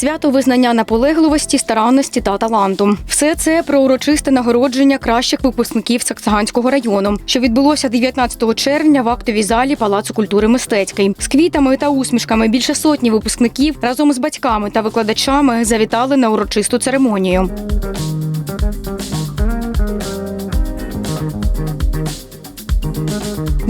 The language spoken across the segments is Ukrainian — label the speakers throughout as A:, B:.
A: свято визнання наполегливості, старанності та таланту. Все це про урочисте нагородження кращих випускників Саксаганського району, що відбулося 19 червня в актовій залі Палацу культури мистецький. З квітами та усмішками більше сотні випускників разом з батьками та викладачами завітали на урочисту церемонію.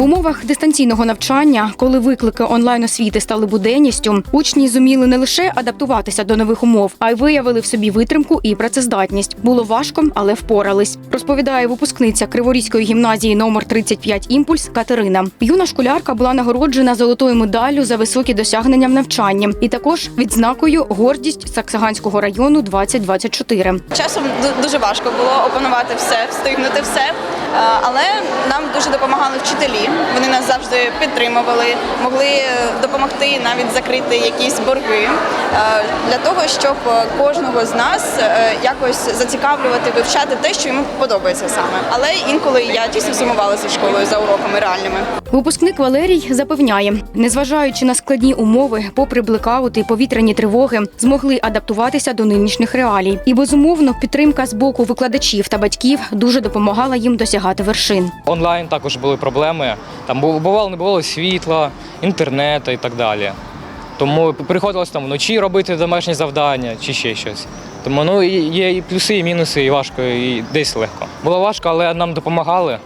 A: В умовах дистанційного навчання, коли виклики онлайн освіти стали буденністю, учні зуміли не лише адаптуватися до нових умов, а й виявили в собі витримку і працездатність. Було важко, але впорались. Розповідає випускниця Криворізької гімназії номер 35 імпульс Катерина. Юна школярка була нагороджена золотою медаллю за високі досягнення в навчанні, і також відзнакою гордість Саксаганського району 2024.
B: Часом дуже важко було опанувати все, встигнути все. Е, Але нам дуже допомагали вчителі. Вони нас завжди підтримували, могли е, допомогти навіть закрити якісь борги е, для того, щоб кожного з нас е, якось зацікавлювати, вивчати те, що йому подобається саме. Але інколи я дійсно сумувала зі школою за уроками реальними.
A: Випускник Валерій запевняє, незважаючи на складні умови, попри блекаути і повітряні тривоги, змогли адаптуватися до нинішніх реалій. І безумовно, підтримка з боку викладачів та батьків дуже допомагала їм досягати вершин.
C: Онлайн також були проблеми. Там бувало, не було світла, інтернету і так далі. Тому приходилось там вночі робити домашні завдання чи ще щось. Тому ну, є і плюси, і мінуси, і важко, і десь легко. Було важко, але нам допомагали.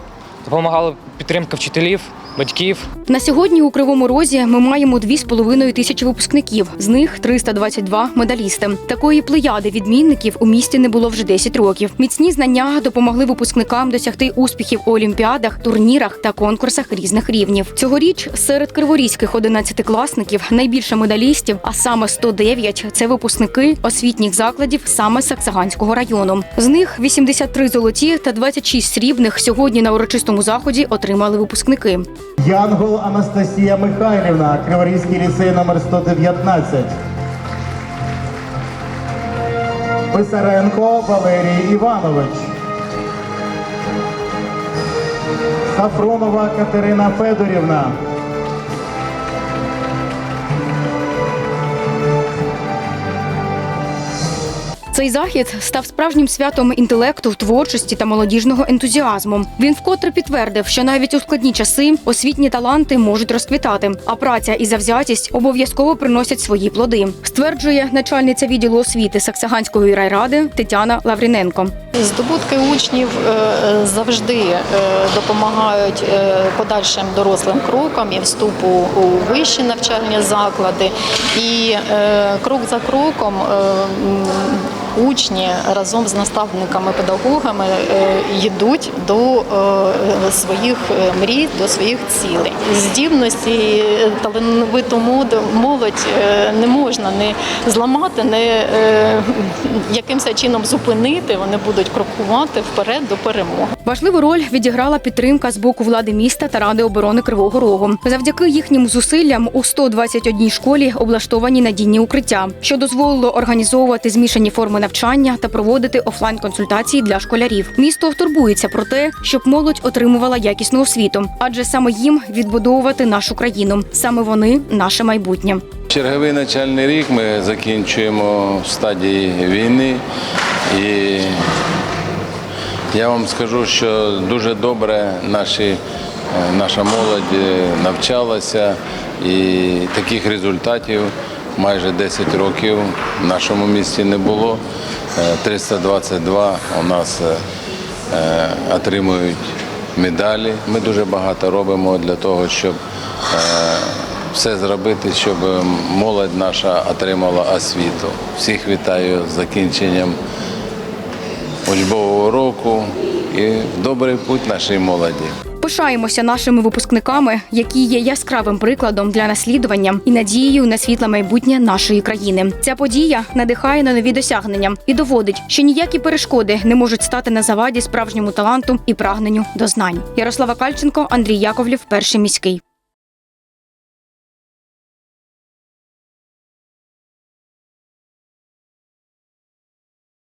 C: Допомагала підтримка вчителів, батьків.
A: На сьогодні у Кривому Розі ми маємо 2,5 тисячі випускників, з них 322 медалісти. Такої плеяди відмінників у місті не було вже 10 років. Міцні знання допомогли випускникам досягти успіхів у олімпіадах, турнірах та конкурсах різних рівнів. Цьогоріч серед криворізьких 11-класників найбільше медалістів, а саме 109 – це випускники освітніх закладів саме Саксаганського району. З них 83 золоті та 26 срібних сьогодні на урочистому заході отримали випускники.
D: Янгол Анастасія Михайлівна, Криворізький ліцей номер 119. Писаренко Валерій Іванович. Сафронова Катерина Федорівна.
A: Цей захід став справжнім святом інтелекту, творчості та молодіжного ентузіазму. Він вкотре підтвердив, що навіть у складні часи освітні таланти можуть розквітати, а праця і завзятість обов'язково приносять свої плоди. Стверджує начальниця відділу освіти Саксаганської райради Тетяна Лавріненко.
E: Здобутки учнів е, завжди е, допомагають е, подальшим дорослим крокам і вступу у вищі навчальні заклади. І крок за кроком учні разом з наставниками, педагогами е, йдуть до е, своїх е, мрій, до своїх цілей. Здібності талановиту молодь не можна не зламати, не якимось чином зупинити. Вони будуть крокувати вперед до перемоги.
A: Важливу роль відіграла підтримка з боку влади міста та ради оборони Кривого Рогу. Завдяки їхнім зусиллям у 121 школі облаштовані надійні укриття, що дозволило організовувати змішані форми навчання та проводити офлайн консультації для школярів. Місто турбується про те, щоб молодь отримувала якісну освіту, адже саме їм відбудовувати нашу країну. Саме вони наше майбутнє.
F: Черговий навчальний рік ми закінчуємо в стадії війни. І я вам скажу, що дуже добре наші, е, наша молодь е, навчалася і таких результатів майже 10 років в нашому місті не було. Е, 322 у нас е, е, отримують медалі. Ми дуже багато робимо для того, щоб е, все зробити, щоб молодь наша отримала освіту. Всіх вітаю з закінченням учбового року і добрий путь нашій молоді.
A: Пишаємося нашими випускниками, які є яскравим прикладом для наслідування і надією на світле майбутнє нашої країни. Ця подія надихає на нові досягнення і доводить, що ніякі перешкоди не можуть стати на заваді справжньому таланту і прагненню до знань. Ярослава Кальченко, Андрій Яковлів, перший міський.